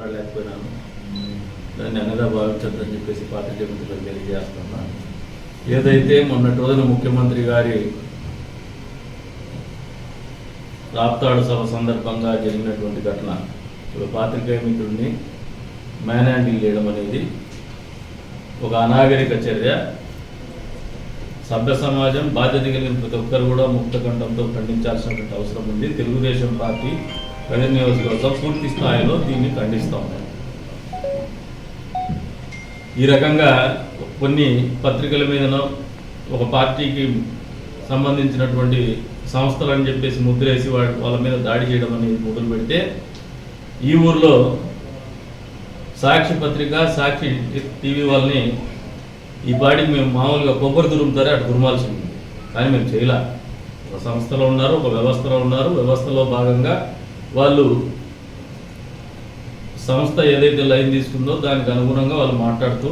మాట్లాడలేకపోయినాను. దాన్ని అన్నగా భావించద్దని చెప్పేసి పార్టీ మిత్రులకు తెలియజేస్తున్నా ఏదైతే మొన్నటి రోజున ముఖ్యమంత్రి గారి రాప్తాడు సభ సందర్భంగా జరిగినటువంటి ఘటన ఇప్పుడు పాత్రికేయ మిత్రుడిని మ్యాన్ హ్యాండిల్ చేయడం అనేది ఒక అనాగరిక చర్య. సభ్య సమాజం బాధ్యత కలిగిన ప్రతి ఒక్కరు కూడా ముక్త కంఠంతో ఖండించాల్సినటువంటి అవసరం ఉంది. తెలుగుదేశం పార్టీ ప్రజల నియోజకవర్గం పూర్తి స్థాయిలో దీన్ని ఖండిస్తా. ఈ రకంగా కొన్ని పత్రికల మీదనో ఒక పార్టీకి సంబంధించినటువంటి సంస్థలు అని చెప్పేసి ముద్రేసి వాళ్ళ వాళ్ళ మీద దాడి చేయడం అనేది మొదలు పెడితే ఈ ఊర్లో సాక్షి పత్రిక సాక్షి టీవీ వాళ్ళని ఈ పాటికి మేము మామూలుగా కొబ్బరి దురుముతారే అటు దుర్మాల్సింది కానీ మేము చేయలే. ఒక సంస్థలో ఉన్నారు ఒక వ్యవస్థలో ఉన్నారు. వ్యవస్థలో భాగంగా వాళ్ళు సంస్థ ఏదైతే లైన్ తీసుకుందో దానికి అనుగుణంగా వాళ్ళు మాట్లాడుతూ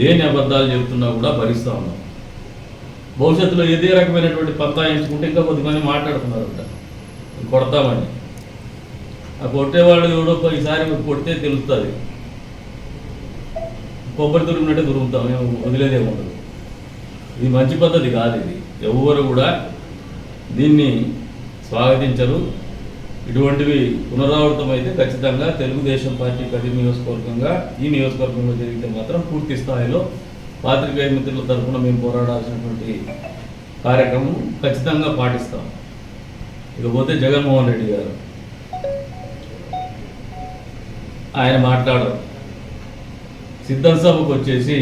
లేని అబద్ధాలు చెబుతున్నా కూడా భరిస్తూ ఉన్నాం భవిష్యత్తులో ఏదే రకమైనటువంటి పంతా ఎంచుకుంటే ఇంకా కొద్దిమంది మాట్లాడుతున్నారంట. కొడతామని ఆ కొట్టేవాళ్ళు ఎవడో ఈసారి కొడితే తెలుస్తుంది. కొబ్బరి దురిమినట్టే దురుముతాం మేము వదిలేదేమి ఉండదు. ఇది మంచి పద్ధతి కాదు ఇది. ఎవరు కూడా దీన్ని స్వాగతించరు. ఇటువంటివి పునరావృతమైతే ఖచ్చితంగా తెలుగుదేశం పార్టీ ప్రతి నియోజకవర్గంగా ఈ నియోజకవర్గంలో జరిగితే మాత్రం పూర్తి స్థాయిలో పాత్రికేయ మిత్రుల తరఫున మేము పోరాడాల్సినటువంటి కార్యక్రమం ఖచ్చితంగా పాటిస్తాం. ఇకపోతే జగన్మోహన్ రెడ్డి గారు ఆయన మాట్లాడరు. సిద్ధం సభకు వచ్చేసి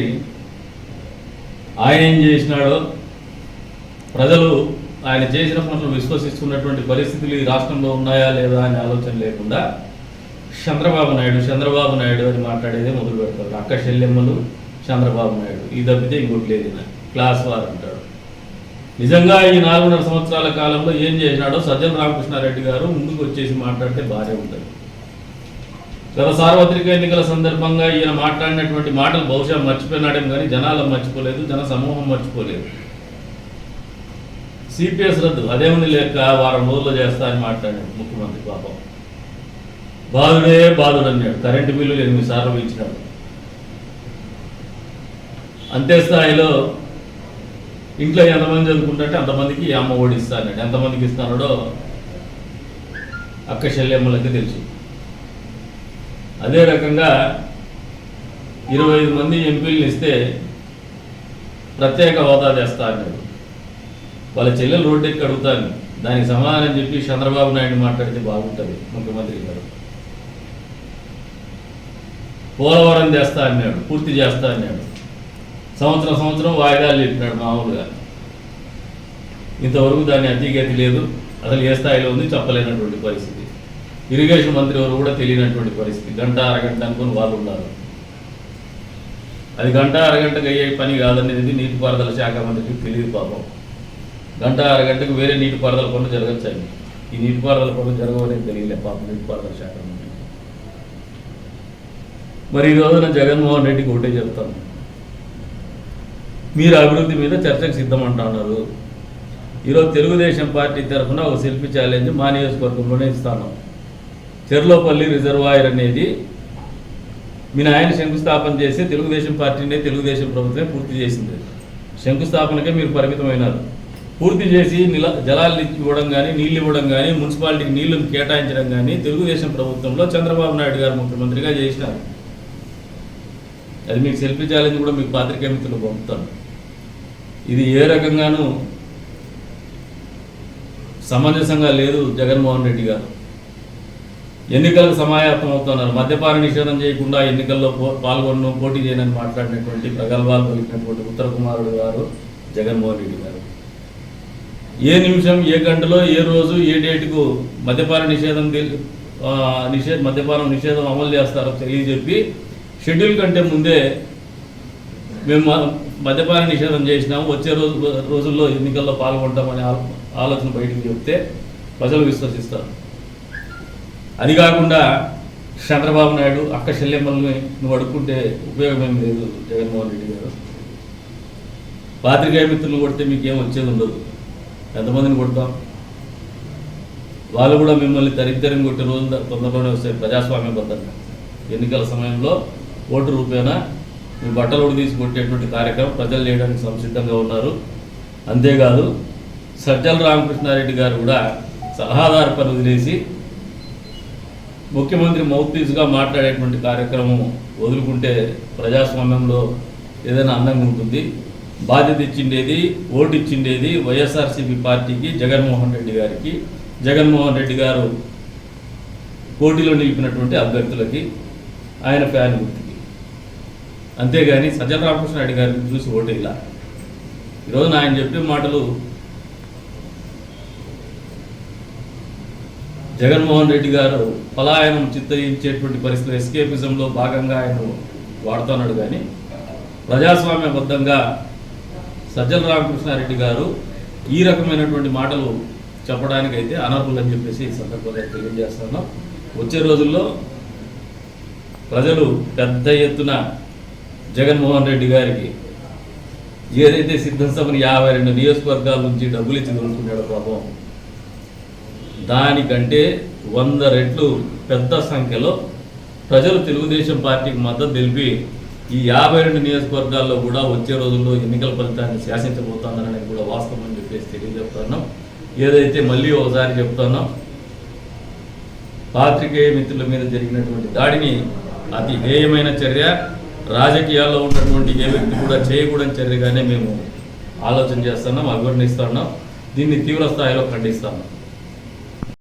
ఆయన ఏం చేసినాడో ప్రజలు ఆయన చేసిన పనులు విశ్వసిస్తున్నటువంటి పరిస్థితులు ఈ రాష్ట్రంలో ఉన్నాయా లేదా అనే ఆలోచన లేకుండా చంద్రబాబు నాయుడు చంద్రబాబు నాయుడు అని మాట్లాడేదే మొదలు పెడతారు. అక్క శల్యమ్మలు చంద్రబాబు నాయుడు. ఇది తప్పితే ఇంకోటి లేదు క్లాస్ వార్ అంటాడు. నిజంగా ఈ నాలుగున్నర సంవత్సరాల కాలంలో ఏం చేసినాడో సజ్జన రామకృష్ణారెడ్డి గారు ముందుకు వచ్చేసి మాట్లాడితే బాగానే ఉంటుంది. గత సార్వత్రిక ఎన్నికల సందర్భంగా ఈయన మాట్లాడినటువంటి మాటలు బహుశా మర్చిపోయినాడేమో కానీ జనాలు మర్చిపోలేదు జన సమూహం మర్చిపోలేదు. సిపిఎస్ రద్దు అదేమని లేక వారం రోజుల్లో చేస్తా అని మాట్లాడాడు ముఖ్యమంత్రి పాపం బాధుడే బాధుడు అన్నాడు కరెంటు బిల్లులు ఎనిమిది సార్లు ఇచ్చినాడు అంతే స్థాయిలో ఇంట్లో ఎంతమంది చదువుకుంటే అంతమందికి అమ్మ ఒడి ఎంతమందికి ఇస్తాడో అక్క శల్యమ్మలకి తెలుసు. అదే రకంగా ఇరవై ఐదు మంది ఎంపీలను ఇస్తే ప్రత్యేక హోదా చేస్తా అన్నాడు. వాళ్ళ చెల్లెలు రోడ్డు ఎక్కి అడుగుతాను. దానికి సమాధానం చెప్పి చంద్రబాబు నాయుడు మాట్లాడితే బాగుంటుంది ముఖ్యమంత్రి గారు. పోలవరం చేస్తా అన్నాడు పూర్తి చేస్తా అన్నాడు. సంవత్సరం సంవత్సరం వాయిదాలు చెప్పినాడు మామూలుగా. ఇంతవరకు దాన్ని అతిగతి లేదు అసలు ఏ స్థాయిలో ఉంది చెప్పలేనటువంటి పరిస్థితి. ఇరిగేషన్ మంత్రి ఎవరు కూడా తెలియనటువంటి పరిస్థితి. గంట అరగంట అనుకుని వాళ్ళు ఉన్నారు. అది గంట అరగంటకు అయ్యే పని కాదనేది నీటిపారుదల శాఖ మంత్రికి తెలియదు పాపం. గంట అరగంటకు వేరే నీటిపారుదల పనులు జరగచ్చండి ఈ నీటిపారుదల పనులు జరగవనేది తెలియలే పాప నీటిపారుదల శాఖ మరి ఈ రోజున జగన్మోహన్ రెడ్డికి ఒకటే చెప్తాను. మీరు అభివృద్ధి మీద చర్చకు సిద్ధం అంటున్నారు ఈరోజు తెలుగుదేశం పార్టీ తరఫున ఒక సెల్ఫీ ఛాలెంజ్ మా నియోజకవర్గంలోనే ఇస్తాను. చెర్లోపల్లి రిజర్వాయర్ అనేది మీ నాయన శంకుస్థాపన చేసి తెలుగుదేశం పార్టీనే తెలుగుదేశం ప్రభుత్వమే పూర్తి చేసింది. శంకుస్థాపనకే మీరు పరిమితమైనారు. పూర్తి చేసి నిల జలాలు ఇవ్వడం కానీ నీళ్ళు ఇవ్వడం కానీ మున్సిపాలిటీకి నీళ్ళు కేటాయించడం కానీ తెలుగుదేశం ప్రభుత్వంలో చంద్రబాబు నాయుడు గారు ముఖ్యమంత్రిగా చేసినారు. అది మీకు సెల్ఫీ ఛాలెంజ్ కూడా మీకు పాత్రికే మిత్రులు పంపుతాను ఇది ఏ రకంగానూ సమంజసంగా లేదు జగన్మోహన్ రెడ్డి గారు. ఎన్నికలకు సమాయత్తం అవుతున్నారు. మద్యపాన నిషేధం చేయకుండా ఎన్నికల్లో పో- పాల్గొనడం పోటీ చేయనని మాట్లాడినటువంటి ప్రగల్భాలు పలికినటువంటి ఉత్తర కుమారుడు గారు జగన్మోహన్ రెడ్డి గారు. ఏ నిమిషం ఏ గంటలో ఏ రోజు ఏ డేటుకు మద్యపాన నిషేధం తెలి- నిషేధ మద్యపానం నిషేధం అమలు చేస్తారో తెలియజెప్పి షెడ్యూల్ కంటే ముందే మేము మద్యపాన నిషేధం చేసినాము. వచ్చే రోజు రోజుల్లో ఎన్నికల్లో పాల్గొంటామనే ఆలో- ఆలోచన బయటకు చెప్తే ప్రజలు విశ్వసిస్తారు. అది కాకుండా చంద్రబాబు నాయుడు అక్క శల్యమ్మల్ని నువ్వు అడుక్కుంటే ఉపయోగమేం లేదు జగన్మోహన్ రెడ్డి గారు. పాత్రికేయ మిత్రులు కొడితే మీకు వచ్చేది ఉండదు. ఎంతమందిని కొడతాం? వాళ్ళు కూడా మిమ్మల్ని దరిద్రం కొట్టే రోజులు తొందరలోనే వస్తాయి ప్రజాస్వామ్యబద్ధంగా ఎన్నికల సమయంలో ఓటు రూపేణా మీ బట్టలు తీసి కొట్టేటువంటి కార్యక్రమం ప్రజలు చేయడానికి సంసిద్ధంగా ఉన్నారు. అంతేకాదు సజ్జల రామకృష్ణారెడ్డి గారు కూడా సలహాదారు పని వదిలేసి ముఖ్యమంత్రి మౌత్పీస్గా మాట్లాడేటువంటి కార్యక్రమం వదులుకుంటే ప్రజాస్వామ్యంలో ఏదైనా అందంగా ఉంటుంది. బాధ్యత ఇచ్చిండేది ఓటు ఇచ్చిండేది వైఎస్ఆర్సీపీ పార్టీకి జగన్మోహన్ రెడ్డి గారికి. జగన్మోహన్ రెడ్డి గారు పోటీలో నిలిపినటువంటి అభ్యర్థులకి ఆయన ఫ్యాన్ గుర్తుకి. అంతేగాని సజ్జల రామకృష్ణ రెడ్డి గారిని చూసి ఓటు ఇలా ఈరోజు ఆయన చెప్పే మాటలు జగన్మోహన్ రెడ్డి గారు పలాయనం చిత్తయించేటువంటి పరిస్థితులు ఎస్కేపిజంలో భాగంగా ఆయన వాడుతున్నాడు కానీ ప్రజాస్వామ్యబద్ధంగా సజ్జల రామకృష్ణారెడ్డి గారు ఈ రకమైనటువంటి మాటలు చెప్పడానికైతే అనర్హులు అని చెప్పేసి ఈ సందర్భంగా తెలియజేస్తున్నాం వచ్చే రోజుల్లో ప్రజలు పెద్ద ఎత్తున జగన్మోహన్ రెడ్డి గారికి ఏదైతే సిద్ధం సభను యాభై రెండు నియోజకవర్గాల నుంచి డబ్బులు ఇచ్చి కొనుక్కున్నాడో పాపం దానికంటే వంద రెట్లు పెద్ద సంఖ్యలో ప్రజలు తెలుగుదేశం పార్టీకి మద్దతు తెలిపి ఈ యాభై రెండు నియోజకవర్గాల్లో కూడా వచ్చే రోజుల్లో ఎన్నికల ఫలితాన్ని శాసించబోతోందనేది కూడా వాస్తవం అని చెప్పేసి తెలియజెప్తున్నాం ఏదైతే మళ్ళీ ఒకసారి చెప్తున్నాం పాత్రికేయ మిత్రుల మీద జరిగినటువంటి దాడిని అతి హేయమైన చర్య రాజకీయాల్లో ఉన్నటువంటి ఏ వ్యక్తి కూడా చేయకూడని చర్యగానే మేము ఆలోచన చేస్తున్నాం అభివర్ణిస్తున్నాం. దీన్ని తీవ్ర స్థాయిలో ఖండిస్తున్నాం.